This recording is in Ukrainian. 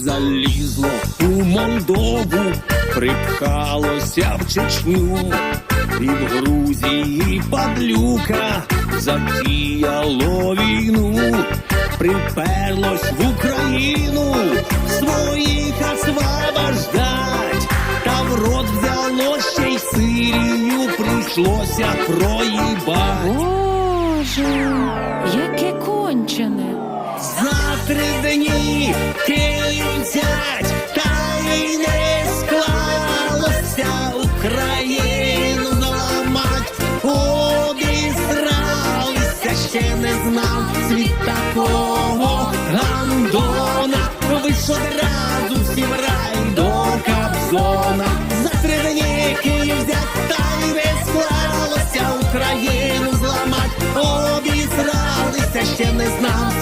залізло у Молдову, припхалося в Чечню, і в Грузії падлюка затіяло війну, приперлось в Україну, своїх освобождать, та в рот взяло ще й Сирію, прийшлося проїбать. Боже, яке кончене. За три дні ще не знав світ такого гандона. Вийшов разу одразу всі рай до Кобзона. За три дні Київ взять, та й не склалося Україну зламать, обісралися, ще не знав